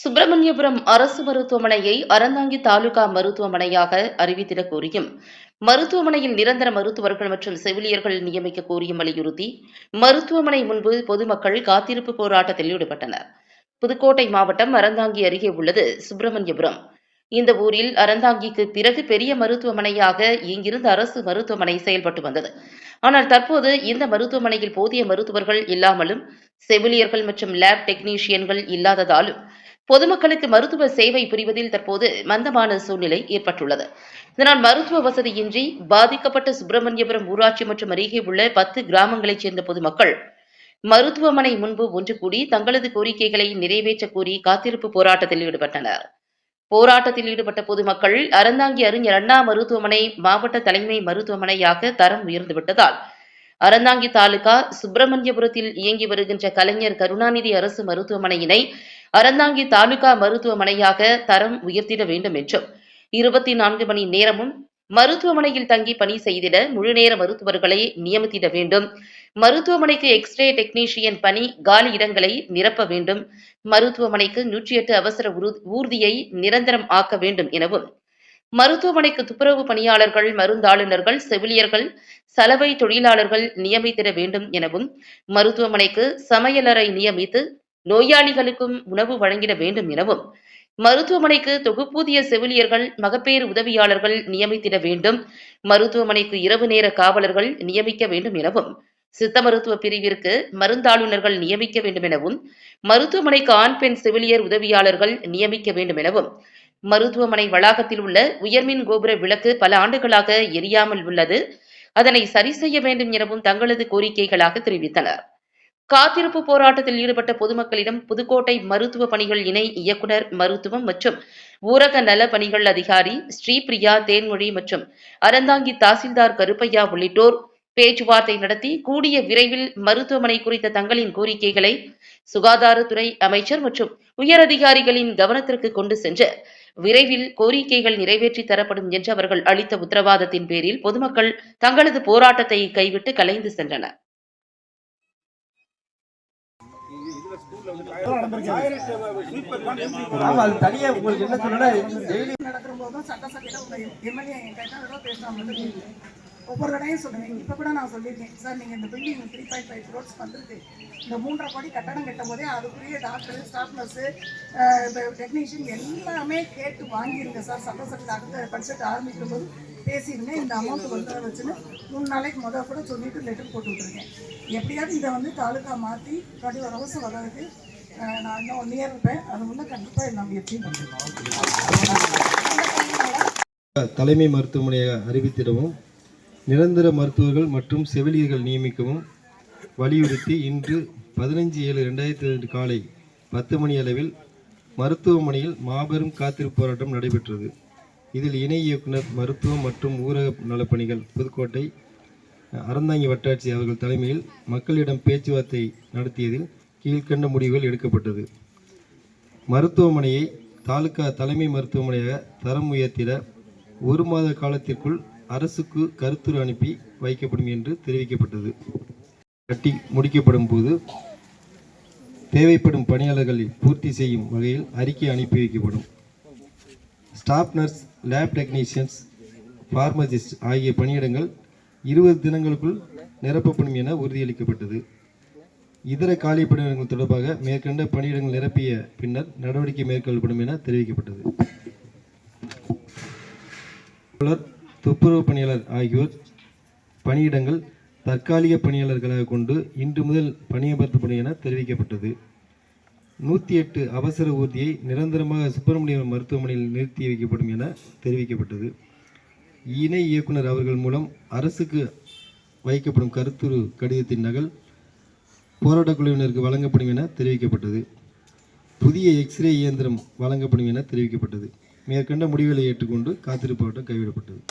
சுப்பிரமணியபுரம் அரசு மருத்துவமனையை அறந்தாங்கி தாலுகா மருத்துவமனையாக அறிவித்திட கோரியும் மருத்துவமனையில் நிரந்தர மருத்துவர்கள் மற்றும் செவிலியர்கள் நியமிக்க கோரியும் வலியுறுத்தி மருத்துவமனை முன்பு பொதுமக்கள் காத்திருப்பு போராட்டத்தில் ஈடுபட்டனர். புதுக்கோட்டை மாவட்டம் அறந்தாங்கி அருகே உள்ளது சுப்பிரமணியபுரம். இந்த ஊரில் அறந்தாங்கிக்கு பிறகு பெரிய மருத்துவமனையாக இங்கிருந்த அரசு மருத்துவமனை செயல்பட்டு வந்தது. ஆனால் தற்போது இந்த மருத்துவமனையில் போதிய மருத்துவர்கள் இல்லாமலும் செவிலியர்கள் மற்றும் லேப் டெக்னீஷியன்கள் இல்லாததாலும் பொதுமக்களுக்கு மருத்துவ சேவை புரிவதில் தற்போது மந்தமான சூழ்நிலை ஏற்பட்டுள்ளது. இதனால் மருத்துவ வசதியின்றி பாதிக்கப்பட்ட சுப்பிரமணியபுரம் ஊராட்சி மற்றும் அருகே உள்ள பத்து கிராமங்களைச் சேர்ந்த பொதுமக்கள் மருத்துவமனை முன்பு ஒன்று கூடி தங்களது கோரிக்கைகளை நிறைவேற்ற கோரி காத்திருப்பு போராட்டத்தில் ஈடுபட்டனர். போராட்டத்தில் ஈடுபட்ட பொதுமக்கள் அறந்தாங்கி அறிஞர் அண்ணா மருத்துவமனை மாவட்ட தலைமை மருத்துவமனையாக தரம் உயர்ந்துவிட்டதால் அறந்தாங்கி தாலுகா சுப்பிரமணியபுரத்தில் இயங்கி வருகின்ற கலைஞர் கருணாநிதி அரசு மருத்துவமனையினை அறந்தாங்கி தாலுகா மருத்துவமனையாக தரம் உயர்த்திட வேண்டும் என்றும் இருபத்தி நான்கு மணி நேரமும் மருத்துவமனையில் தங்கி பணி செய்திட முழுநேர மருத்துவர்களை நியமித்திட வேண்டும். மருத்துவமனைக்கு எக்ஸ்ரே டெக்னீஷியன் பணி காலி இடங்களை நிரப்ப வேண்டும். மருத்துவமனைக்கு நூற்றி எட்டு அவசர ஊர்தியை நிரந்தரம் ஆக்க வேண்டும் எனவும் மருத்துவமனைக்கு துப்புரவு பணியாளர்கள் மருந்தாளுநர்கள் செவிலியர்கள் சலவை தொழிலாளர்கள் நியமித்திட வேண்டும் எனவும் மருத்துவமனைக்கு சமையலறை நியமித்து நோயாளிகளுக்கும் உணவு வழங்கிட வேண்டும் எனவும் மருத்துவமனைக்கு தொகுப்பூதிய செவிலியர்கள் மகப்பேறு உதவியாளர்கள் நியமித்திட வேண்டும் மருத்துவமனைக்கு இரவு நேர காவலர்கள் நியமிக்க வேண்டும் எனவும் சித்த மருத்துவ பிரிவிற்கு மருந்தாளுநர்கள் நியமிக்க வேண்டும் எனவும் மருத்துவமனைக்கு ஆண் பெண் செவிலியர் உதவியாளர்கள் நியமிக்க வேண்டும் எனவும் மருத்துவமனை வளாகத்தில் உள்ள உயர்மின் கோபுர விளக்கு பல ஆண்டுகளாக எரியாமல் உள்ளது. அதனை சரி செய்ய வேண்டும் எனவும் தங்களது கோரிக்கைகளாக தெரிவித்தனர். காத்திருப்பு போராட்டத்தில் ஈடுபட்ட பொதுமக்களிடம் புதுக்கோட்டை மருத்துவ பணிகள் இணை இயக்குனர் மருத்துவம் மற்றும் ஊரக நல பணிகள் அதிகாரி ஸ்ரீபிரியா தேன்மொழி மற்றும் அறந்தாங்கி தாசில்தார் கருப்பையா உள்ளிட்டோர் பேச்சுவார்த்தை நடத்தி கூடிய விரைவில் மருத்துவமனை குறித்த தங்களின் கோரிக்கைகளை சுகாதாரத்துறை அமைச்சர் மற்றும் உயரதிகாரிகளின் கவனத்திற்கு கொண்டு சென்று விரைவில் கோரிக்கைகள் நிறைவேற்றி தரப்படும் என்று அவர்கள் அளித்த உத்தரவாதத்தின் பேரில் பொதுமக்கள் தங்களது போராட்டத்தை கைவிட்டு கலைந்து சென்றனர். ஆமா அது தனியா உங்களுக்கு என்ன சொல்லணும்னா டெய்லி நடக்கிற போதும் சட்டசபையில் உங்க எம்எல்ஏ என்கிட்ட ஏதோ பேசாம மட்டும் இல்லை. ஒவ்வொரு தடையும் சொல்லுவேன் இப்போ கூட நான் சொல்லியிருக்கேன். சார் நீங்கள் இந்த building three point five crores வந்திருக்கு. இந்த மூன்றரை கோடி கட்டடம் கட்டும் போதே அதுக்குரிய டாக்டர் ஸ்டாஃப் நர்ஸு டெக்னீஷியன் எல்லாமே கேட்டு வாங்கிருங்க சார். சட்டசபையில் அடுத்த பட்ஜெட் ஆரம்பிக்கும் போது பேசியிருந்தேன் இந்த அமௌண்ட் வந்து வச்சுன்னு மூணு நாளைக்கு முதல் கூட சொல்லிட்டு லெட்டர் போட்டு விட்டுருக்கேன் எப்படியாவது இதை வந்து தாலுக்கா மாற்றி டுவெண்ட்டி ஒரு ஹவர்ஸ் வர்றதுக்கு நான் இன்னும் ஒன் இயர் இருப்பேன். கண்டிப்பாக நான் தலைமை மருத்துவமனையை அறிவித்திடவும் நிரந்தர மருத்துவர்கள் மற்றும் செவிலியர்கள் நியமிக்கவும் வலியுறுத்தி இன்று பதினஞ்சு ஏழு ரெண்டாயிரத்தி ரெண்டு காலை பத்து மணி அளவில் மருத்துவமனையில் மாபெரும் காத்திருப்பு போராட்டம் நடைபெற்றது. இதில் இணை இயக்குனர் மருத்துவம் மற்றும் ஊரக நலப்பணிகள் புதுக்கோட்டை அறந்தாங்கி வட்டாட்சி அவர்கள் தலைமையில் மக்களிடம் பேச்சுவார்த்தை நடத்தியதில் கீழ்க்கண்ட முடிவுகள் எடுக்கப்பட்டது. மருத்துவமனையை தாலுகா தலைமை மருத்துவமனையாக தரம் உயர்த்திட ஒரு மாத காலத்திற்குள் அரசுக்கு கருத்துரு அனுப்பி வைக்கப்படும் என்று தெரிவிக்கப்பட்டது. கட்டி முடிக்கப்படும் போது தேவைப்படும் பணியாளர்களை பூர்த்தி செய்யும் வகையில் அறிக்கை அனுப்பி வைக்கப்படும். Staff nurse lab technicians pharmacist ஆகிய பணியிடங்கள் இருபது தினங்களுக்குள் நிரப்பப்படும் என உறுதியளிக்கப்பட்டது. இதர காலி பணியிடங்கள் தொடர்பாக மேற்கண்ட பணியிடங்கள் நிரப்பிய பின்னர் நடவடிக்கை மேற்கொள்ளப்படும் என தெரிவிக்கப்பட்டது. துப்புரவு பணியாளர் ஆகியோர் பணியிடங்கள் தற்காலிக பணியாளர்களாக கொண்டு இன்று முதல் பணியமர்த்தப்படும் என தெரிவிக்கப்பட்டது. நூற்றி எட்டு அவசர ஊர்தியை நிரந்தரமாக சுப்பிரமணியம் மருத்துவமனையில் நிறுத்தி வைக்கப்படும் என தெரிவிக்கப்பட்டது. இணை இயக்குனர் அவர்கள் மூலம் அரசுக்கு வைக்கப்படும் கருத்துரு கடிதத்தின் நகல் போராட்டக் குழுவினருக்கு வழங்கப்படும் என தெரிவிக்கப்பட்டது. புதிய எக்ஸ்ரே இயந்திரம் வழங்கப்படும் என தெரிவிக்கப்பட்டது. மேற்கண்ட முடிவுகளை ஏற்றுக்கொண்டு காத்திருப்பு போராட்டம் கைவிடப்பட்டது.